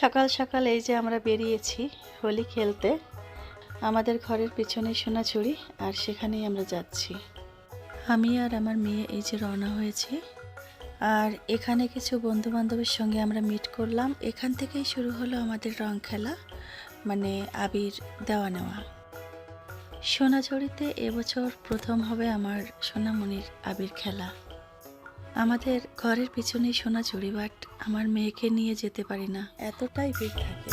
সকাল সকাল এই যে আমরা বেরিয়েছি হোলি খেলতে, আমাদের ঘরের পিছনে সোনাঝুরি আর সেখানেই আমরা যাচ্ছি। আমি আর আমার মেয়ে এই যে রওনা হয়েছি আর এখানে কিছু বন্ধু বান্ধবের সঙ্গে আমরা মিট করলাম। এখান থেকেই শুরু হলো আমাদের রং খেলা মানে আবির দেওয়া নেওয়া। সোনাঝুরিতে এবছর প্রথম হবে আমার সোনামণির আবির খেলা। আমাদের ঘরের পিছনেই সোনাঝুরি, বাট আমার মেয়েকে নিয়ে যেতে পারি না। এতটাই ভিড় থাকে।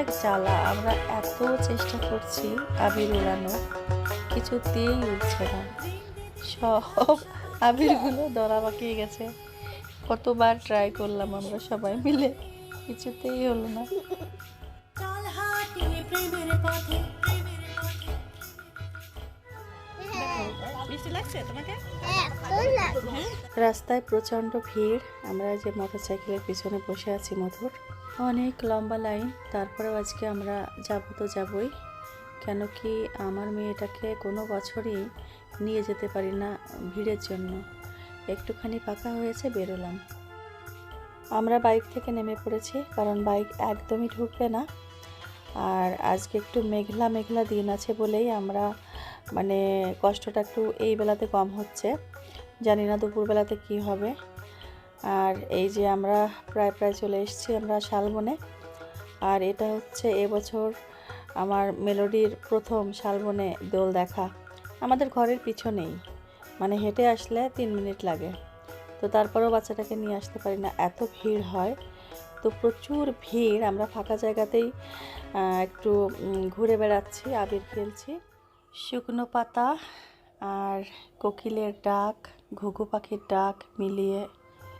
এক জ্বালা, আমরা এত চেষ্টা করছি আবির উড়ানো, কিছুতেই উঠছে না। সব আবিরগুলো দরা বাকিয়ে গেছে। কতবার ট্রাই করলাম আমরা সবাই মিলে, কিছুতেই হলো না। প্রেমের পথে। বৃষ্টি লাগছে তোমাকে? রাস্তায় প্রচণ্ড ভিড় আমরা যে মোটর সাইকেলের পিছনে বসে আছি মধুর অনেক লম্বা লাইন তারপরেও আজকে আমরা যাব তো যাবই কেন কি আমার মেয়েটাকে কোনো বছরই নিয়ে যেতে পারি না ভিড়ের জন্য। একটুখানি পাকা হয়েছে বেরোলাম। আমরা বাইক থেকে নেমে পড়েছি কারণ বাইক একদমই ঢুকবে না। আর আজকে একটু মেঘলা মেঘলা দিন আছে বলেই আমরা মানে কষ্টটা একটু এই বেলাতে কম হচ্ছে। জানি না দুপুরবেলাতে কি হবে। আর এই যে আমরা প্রায় প্রায় চলে এসেছি আমরা শালবনে। আর এটা হচ্ছে এবছর আমার মেলোডির প্রথম শালবনে দোল দেখা। আমাদের ঘরের পিছনেই মানে হেঁটে আসলে তিন মিনিট লাগে। তো তারপরেও বাচ্চাটাকে নিয়ে আসতে পারি না, এত ভিড় হয়। তো প্রচুর ভিড় আমরা ফাঁকা জায়গাতেই একটু ঘুরে বেড়াচ্ছি আবির খেলছি শুকনো পাতা আর কোকিলের ডাক ঘুঘু পাখির ডাক মিলিয়ে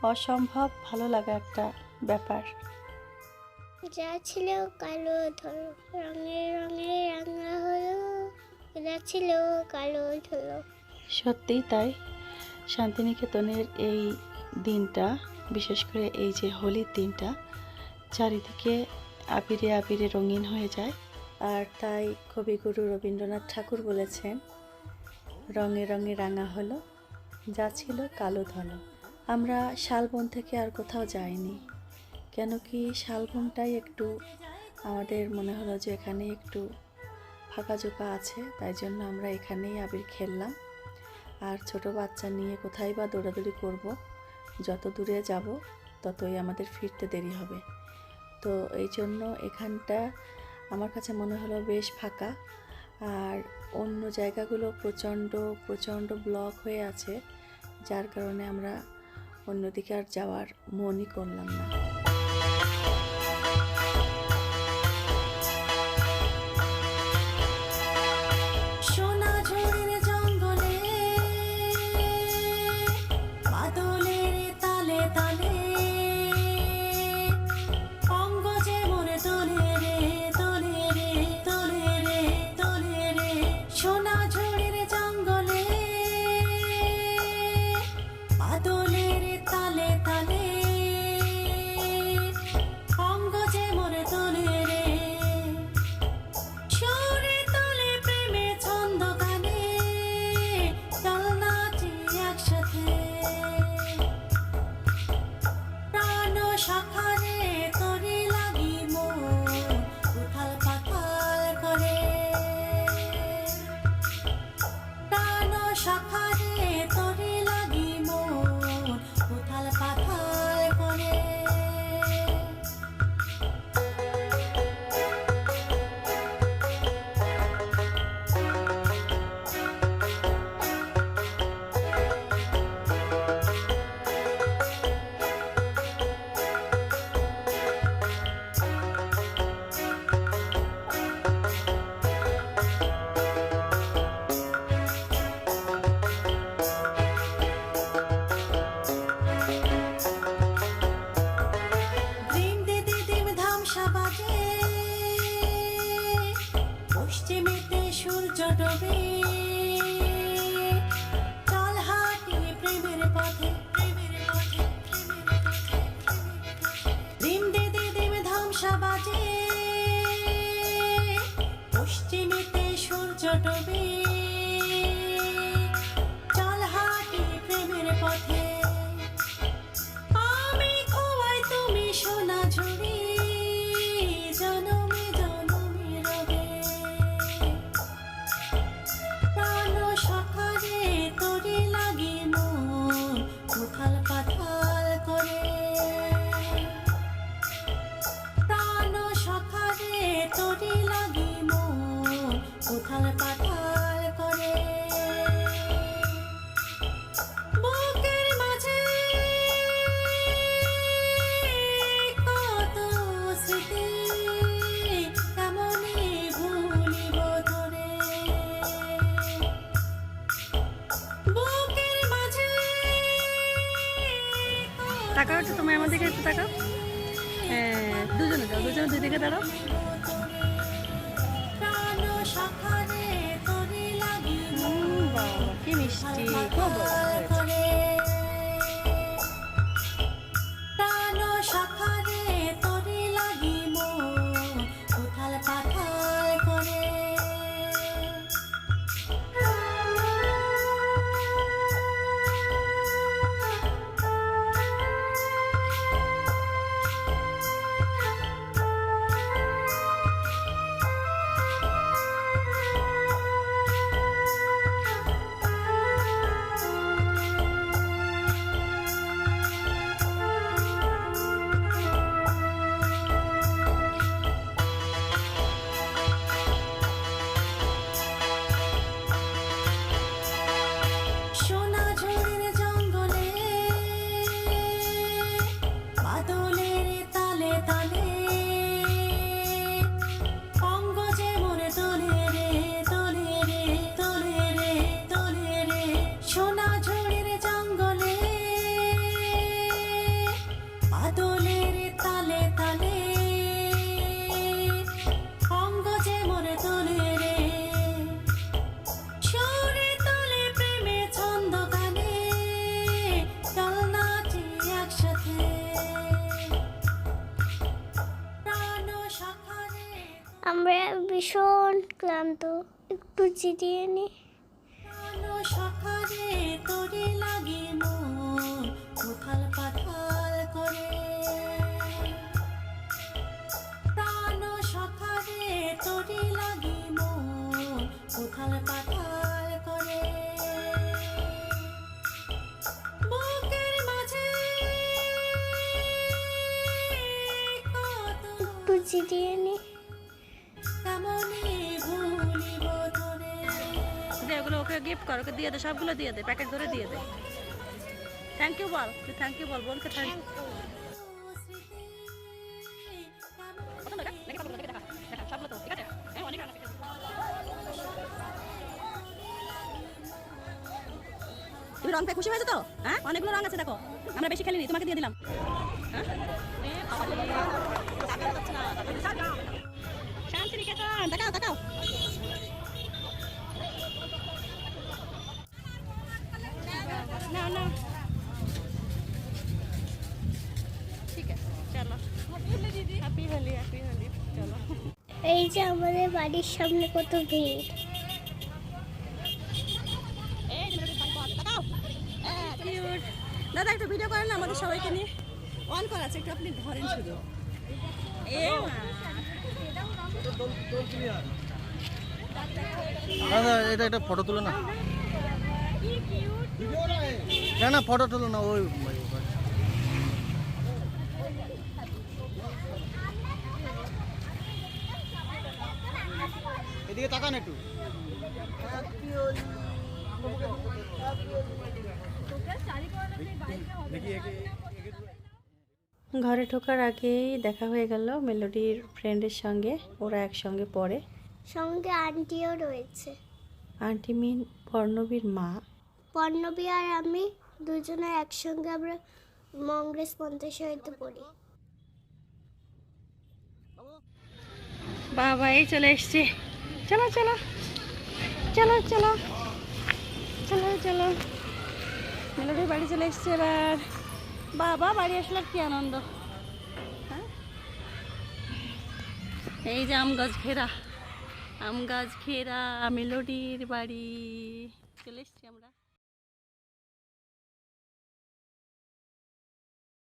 অসম্ভব ভালো লাগা একটা ব্যাপার। যা ছিল কালো ধরো রঙে রঙে রাঙা হলো যা ছিল কালো ধরো সত্যিই তাই শান্তিনিকেতনের এই দিনটা বিশেষ করে এই যে হোলির দিনটা চারিদিকে আবিরে আবিরে রঙিন হয়ে যায়। আর তাই কবিগুরু রবীন্দ্রনাথ ঠাকুর বলেছেন, রঙে রঙে রাঙা হলো, যা ছিল কালো ধলো। আমরা শালবন থেকে আর কোথাও যাইনি। কেন কি শালবনটাই একটু আমাদের মনে হলো যে এখানে একটু ফাঁকা জোকা আছে, তাই জন্য আমরা এখানেই আবির খেললাম। আর ছোট বাচ্চা নিয়ে কোথায় বা দৌড়াদৌড়ি করব, যত দূরে যাব ততই আমাদের ফিরতে দেরি হবে। তো এই জন্য এখানটা আমার কাছে মনে হলো বেশ ফাঁকা। আর অন্য জায়গাগুলো প্রচণ্ড প্রচণ্ড ব্লক হয়ে আছে, যার কারণে আমরা অন্যদিকে আর যাওয়ার মনই করলাম না। উথাল পাতাল করে বুকের মাঝে কত স্মৃতি তেমনি ভুলিব ধরে। বুকের মাঝে তাকাও একটু তোমার আমাদেরকে একটু তাকাও। হ্যাঁ দুজনে দাও দুজনে দুই দাঁড়াও কি মিষ্টি? খুব বাদলের তালে তালে অঙ্গ যে মরে তোলে রে। সুরে তোলে প্রেমে ছন্দ গানে চল নাচি একসাথে। আমরা ভীষণ ক্লান্ত একটু জিরিয়ে নি। সখারে তোরে লাগে মন। উথাল পাথাল করে। বুকের মাঝে কত একটু জিরিয়ে নি ওকে গিফট কর ওকে দিয়ে দে সবগুলো দিয়ে দে প্যাকেট ধরে দিয়ে দে। থ্যাংক ইউ বল তুই থ্যাংক ইউ বল বোনকে থ্যাংক ইউ তুমি রং পেয়ে খুশি হয়েছো তো? হ্যাঁ? অনেকগুলো রং আছে, দেখো। আমরা বেশি খেলিনি, তোমাকে দিয়ে দিলাম। হ্যাঁ? শান্তিনিকেতন, দেখাও দেখাও। না না। ঠিক আছে, চলো। এই যে আমাদের বাড়ির সামনে কত ভিড়। দাদা, একটু ভিডিও করেন আমাদের সবাইকে নিয়ে। অন করা আছে, একটু আপনি ধরেন শুধু। দাদা, এটা একটা ফটো তুলো না। না না ফটো তুলো না, ওই এদিকে তাকান একটু দেখি একে- ঘরে ঢোকার আগেই দেখা হয়ে গেল মেলোডির ফ্রেন্ডের সঙ্গে ওরা একসঙ্গে পড়ে। সঙ্গে আন্টিও রয়েছে। আন্টি মিন পর্ণবীর মা। পর্ণবী আর আমি দুজনে একসঙ্গে আমরা মংগ্রেস পঞ্চাশ হইতে পড়ি। বাবা এই চলে এসছে। চলো। চলো চলো। চলো চলো। বাড়ি চলে এসছে এবার। বাবা, বাড়ি আসলে কি আনন্দ? হ্যাঁ? এই যে আম গাছ ঘেরা, আম গাছ ঘেরা মেলোডির বাড়ি। চলে এসছি আমরা।